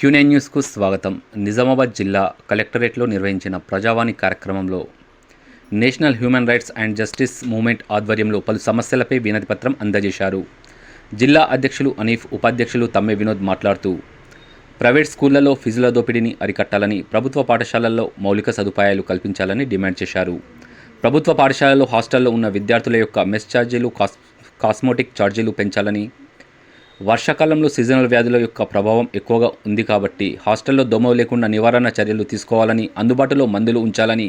క్యూనే న్యూస్కు స్వాగతం. నిజామాబాద్ జిల్లా కలెక్టరేట్లో నిర్వహించిన ప్రజావాణి కార్యక్రమంలో national human rights and justice movement ఆధ్వర్యంలో పలు సమస్యలపై వినతి పత్రం అందజేశారు. జిల్లా అధ్యక్షులు అనీఫ్ ఉపాధ్యక్షులు తమ్మె వినోద్ మాట్లాడుతూ ప్రైవేట్ స్కూళ్ళలో ఫీజుల దోపిడీని అరికట్టాలని ప్రభుత్వ పాఠశాలల్లో మౌలిక సదుపాయాలు కల్పించాలని డిమాండ్ చేశారు. ప్రభుత్వ పాఠశాలలో హాస్టల్లో ఉన్న విద్యార్థుల యొక్క మెస్ ఛార్జీలు కాస్ కాస్మోటిక్ ఛార్జీలు పెంచాలని వర్షాకాలంలో సీజనల్ వ్యాధుల యొక్క ప్రభావం ఎక్కువగా ఉంది కాబట్టి హాస్టల్లో దోమ లేకుండా నివారణ చర్యలు తీసుకోవాలని అందుబాటులో మందులు ఉంచాలని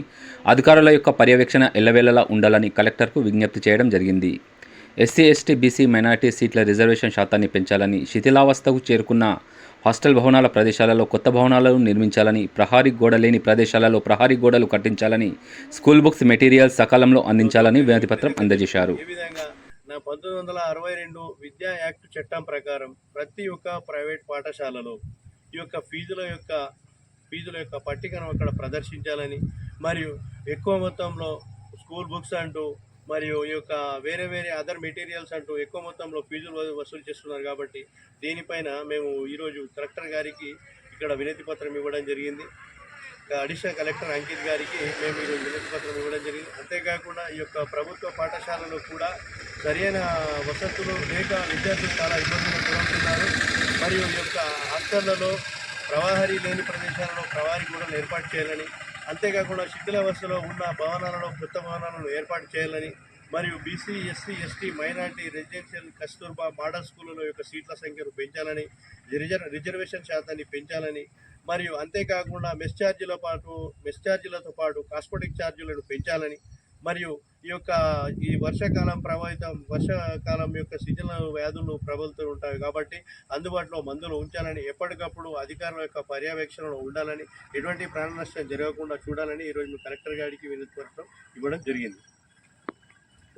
అధికారుల యొక్క పర్యవేక్షణ ఎల్లవేళలా ఉండాలని కలెక్టర్కు విజ్ఞప్తి చేయడం జరిగింది. ఎస్సీ ఎస్టీ బీసీ మైనార్టీ సీట్ల రిజర్వేషన్ శాతాన్ని పెంచాలని శిథిలావస్థకు చేరుకున్న హాస్టల్ భవనాల ప్రదేశాలలో కొత్త భవనాలను నిర్మించాలని ప్రహారీ గోడ లేని ప్రదేశాలలో ప్రహారీ గోడలు కట్టించాలని స్కూల్ బుక్స్ మెటీరియల్స్ సకాలంలో అందించాలని వినతిపత్రం అందజేశారు. నా పంతొమ్మిది వందల అరవై రెండు విద్యా యాక్ట్ చట్టం ప్రకారం ప్రతి ఒక్క ప్రైవేట్ పాఠశాలలో ఈ యొక్క ఫీజుల యొక్క ఫీజుల యొక్క పట్టికను అక్కడ ప్రదర్శించాలని మరియు ఎక్కువ మొత్తంలో స్కూల్ బుక్స్ అంటూ మరియు ఈ యొక్క వేరే వేరే అదర్ మెటీరియల్స్ అంటూ ఎక్కువ మొత్తంలో ఫీజులు వసూలు చేస్తున్నారు కాబట్టి దీనిపైన మేము ఈరోజు కలెక్టర్ గారికి ఇక్కడ వినతి పత్రం ఇవ్వడం జరిగింది. అడిషనల్ కలెక్టర్ అంకిత్ గారికి మేము ఈరోజు వినతి పత్రం ఇవ్వడం జరిగింది. అంతేకాకుండా ఈ యొక్క ప్రభుత్వ పాఠశాలలో కూడా సరైన వసతులు లేక విద్యార్థులు చాలా ఇబ్బందులు గురవుతున్నారు. మరియు ఈ యొక్క హాస్టళ్ళలో ప్రవాహరీ లేని ప్రదేశాలలో ప్రవాహరీ కూడా ఏర్పాటు చేయాలని అంతేకాకుండా శిథిలావస్థలో ఉన్న భవనాలలో కొత్త భవనాలను ఏర్పాటు చేయాలని మరియు BC SC ST minority residential Kasturba model స్కూళ్ళలో యొక్క సీట్ల సంఖ్యను పెంచాలని రిజర్వేషన్ శాతాన్ని పెంచాలని మరియు అంతేకాకుండా మెస్ ఛార్జీల పాటు మెస్ ఛార్జీలతో పాటు కాస్మెటిక్ ఛార్జీలను పెంచాలని మరియు ఈ యొక్క ఈ వర్షాకాలం ప్రభావితం వర్షాకాలం యొక్క సీజనల్ వ్యాధులు ప్రబలుతూ ఉంటాయి కాబట్టి అందుబాటులో మందులు ఉంచాలని ఎప్పటికప్పుడు అధికారుల యొక్క పర్యవేక్షణలో ఉండాలని ఎటువంటి ప్రాణ నష్టం జరగకుండా చూడాలని ఈరోజు మీ కలెక్టర్ గారికి వినతి ఇవ్వడం జరిగింది.